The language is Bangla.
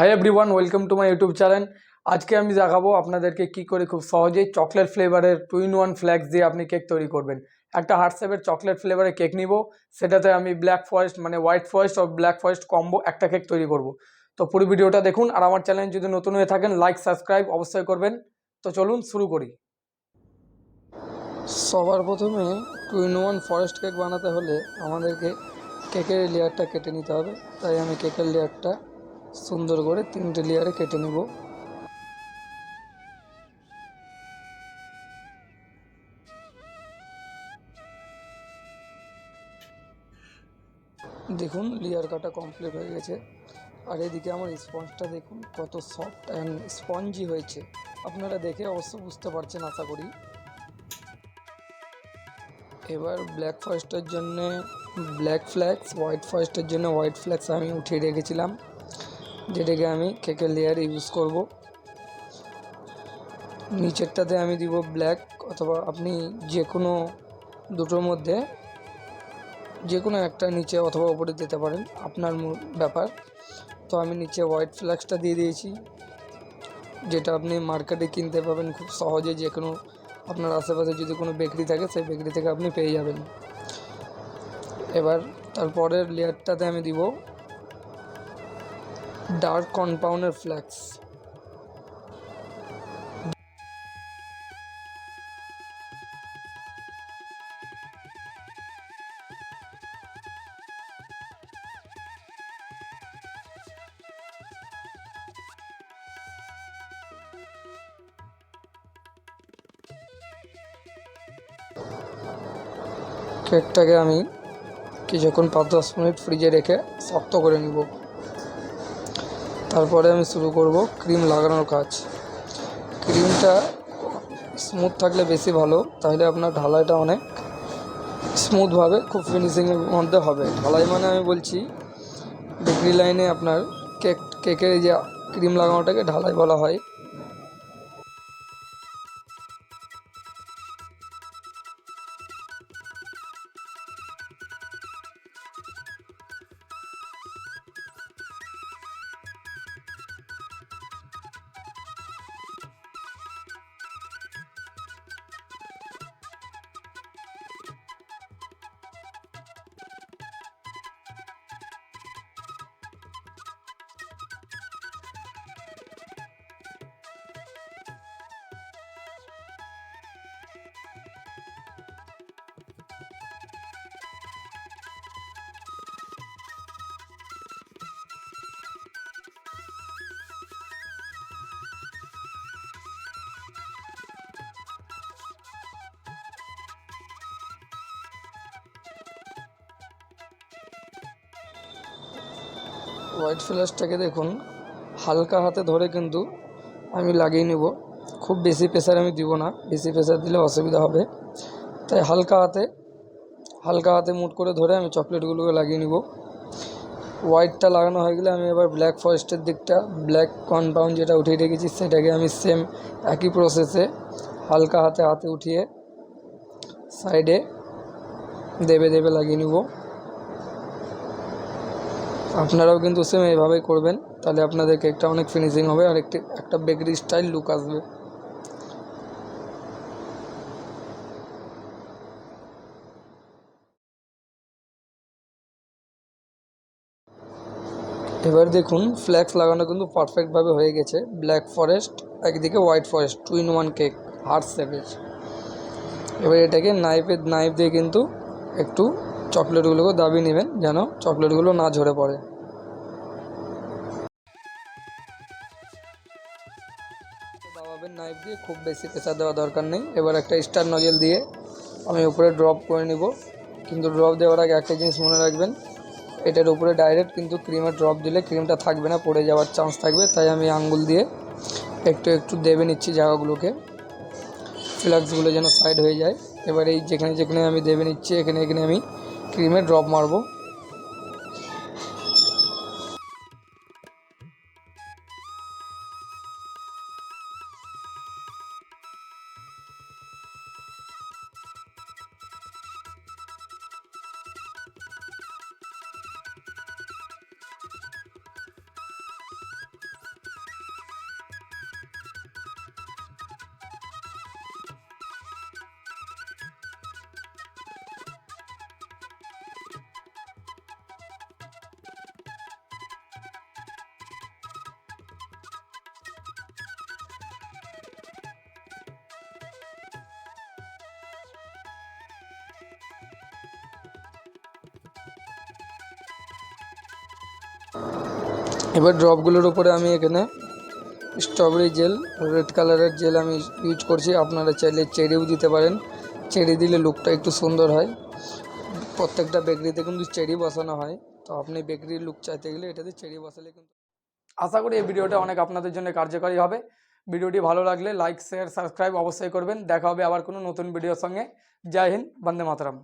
Hi everyone welcome to my YouTube channel আজকে আমি দেখাবো আপনাদেরকে কি করে খুব সহজেই চকলেট ফ্লেভারের টু ইন ওয়ান ফ্ল্যাক্স দিয়ে আপনি কেক তৈরি করবেন। একটা হার্টসেপের চকলেট ফ্লেভারের কেক নিব, সেটাতে আমি ব্ল্যাক ফরেস্ট মানে হোয়াইট ফরেস্ট আর ব্ল্যাক ফরেস্ট কম্বো একটা কেক তৈরি করব। তো পুরো ভিডিওটা দেখুন, আর আমার চ্যানেল যদি নতুন হয়ে থাকেন লাইক সাবস্ক্রাইব অবশ্যই করবেন। তো চলুন শুরু করি। সবার প্রথমে two in one forest cake বানাতে হলে আমাদেরকে কেকের লেয়ারটা কেটে নিতে হবে। তাই আমি কেকের লেয়ারটা সুন্দর করে তিনটে লেয়ারে কেটে নেব। দেখুন, লেয়ার কাটা কমপ্লিট হয়ে গেছে। আর এদিকে আমার স্পঞ্জটা দেখুন, কত সফট অ্যান্ড স্পঞ্জি হয়েছে। আপনারা দেখে অবশ্য বুঝতে পারছেন, আশা করি। এবার ব্ল্যাক ফরেস্টের জন্য ব্ল্যাক ফ্ল্যাক্স হোয়াইট ফরেস্টের জন্য হোয়াইট ফ্ল্যাক্স আমি উঠিয়ে রেখেছিলাম। যেটাকে আমি কেকের লেয়ার ইউজ করব। নিচেরটাতে আমি দিব ব্ল্যাক অথবা আপনি যে কোনো দুটোর মধ্যে যে কোনো একটা নিচে অথবা ওপরে দিতে পারেন, আপনার ব্যাপার। তো আমি নিচে হোয়াইট ফ্ল্যাক্সটা দিয়ে দিয়েছি, যেটা আপনি মার্কেটে কিনতে পাবেন খুব সহজে যে কোনো আপনার আশেপাশে যদি কোনো বেকারি থাকে, সেই বেকারি থেকে আপনি পেয়ে যাবেন। এবার তারপরের লেয়ারটাতে আমি দিব ডার্ক কম্পাউন্ডের ফ্ল্যাক্স কেকটাকে আমি কিছুক্ষণ পাঁচ দশ মিনিট ফ্রিজে রেখে শক্ত করে নিব। তারপরে আমি শুরু করব ক্রিম লাগানোর কাজ। ক্রিমটা স্মুথ থাকলে বেশি ভালো, তাহলে আপনার ঢালাইটা অনেক স্মুথভাবে খুব ফিনিশিংয়ের মধ্যে হবে। ঢালাই মানে আমি বলছি বেকারি লাইনে আপনার কেক কেকের যে ক্রিম লাগানোটাকে ঢালাই বলা হয়। হোয়াইট ফ্ল্যাশটাকে দেখুন, হালকা হাতে ধরে কিন্তু আমি লাগিয়ে নেব। খুব বেশি প্রেসার আমি দিব না, বেশি প্রেসার দিলে অসুবিধা হবে। তাই হালকা হাতে হালকা হাতে মুট করে ধরে আমি চকলেটগুলোকে লাগিয়ে নিব। হোয়াইটটা লাগানো হয়ে গেলে আমি এবার ব্ল্যাক ফরেস্টের দিকটা ব্ল্যাক কম্পাউন্ড যেটা উঠিয়ে রেখেছি, সেটাকে আমি সেম একই প্রসেসে হালকা হাতে হাতে উঠিয়ে সাইডে দেবে দেবে লাগিয়ে নিব। আপনারাও কিন্তু সেম এইভাবেই করবেন। তাহলে আপনাদের কেকটা অনেক ফিনিশিং হবে আর একটি, একটা বেকারি স্টাইল লুক আসবে। এবার দেখুন ফ্ল্যাক্স লাগানো কিন্তু পারফেক্টভাবে হয়ে গেছে। ব্ল্যাক ফরেস্ট একদিকে white forest two in one cake heart শেপের এবার এটাকে নাইফের নাইফ দিয়ে কিন্তু একটু চকলেটগুলোকে দাবিয়ে নেবেন যেন চকলেটগুলো না ঝরে পড়ে। দাবাবেন নাইফ দিয়ে খুব বেশি প্রেসার দেওয়া দরকার নেই। এবার একটা স্টার নজেল দিয়ে আমি উপরে ড্রপ করে নিব। কিন্তু ড্রপ দেওয়ার আগে একটা জিনিস মনে রাখবেন, এটার উপরে ডাইরেক্ট কিন্তু ক্রিমের ড্রপ দিলে ক্রিমটা থাকবে না, পড়ে যাওয়ার চান্স থাকবে। তাই আমি আঙ্গুল দিয়ে একটু একটু দেবে নিচ্ছি জায়গাগুলোকে। ফ্লাক্সগুলো যেন সাইড হয়ে যায়। এবার এই যেখানে যেখানে আমি দেবে নিচ্ছি, এখানে এখানে আমি ক্রিমে ড্রপ মারবো। এবার ড্রপগুলোর উপরে আমি এখানে স্ট্রবেরি জেল রেড কালারের জেল আমি ইউজ করছি। আপনারা চাইলে চেরিও দিতে পারেন। চেরি দিলে লুকটা একটু সুন্দর হয়। প্রত্যেকটা বেকরিতে কিন্তু চেরি বসানো হয়। তো আপনি বেকরির লুক চাইতে গেলে এটাতে চেরি বসালে কিন্তু আশা করি এই ভিডিওটা অনেক আপনাদের জন্য কার্যকরী হবে। ভিডিওটি ভালো লাগলে লাইক শেয়ার সাবস্ক্রাইব অবশ্যই করবেন। দেখা হবে আবার কোনো নতুন ভিডিওর সঙ্গে। জয় হিন্দ, বন্দে মাতরম।